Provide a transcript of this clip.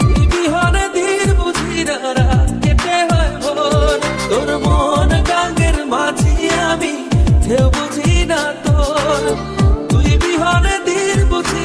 তুই বিহনে ধীর বুঝি দাঁড়া কেটে মাঝি আমি বুঝি না তোর। তুই ধীর বুঝি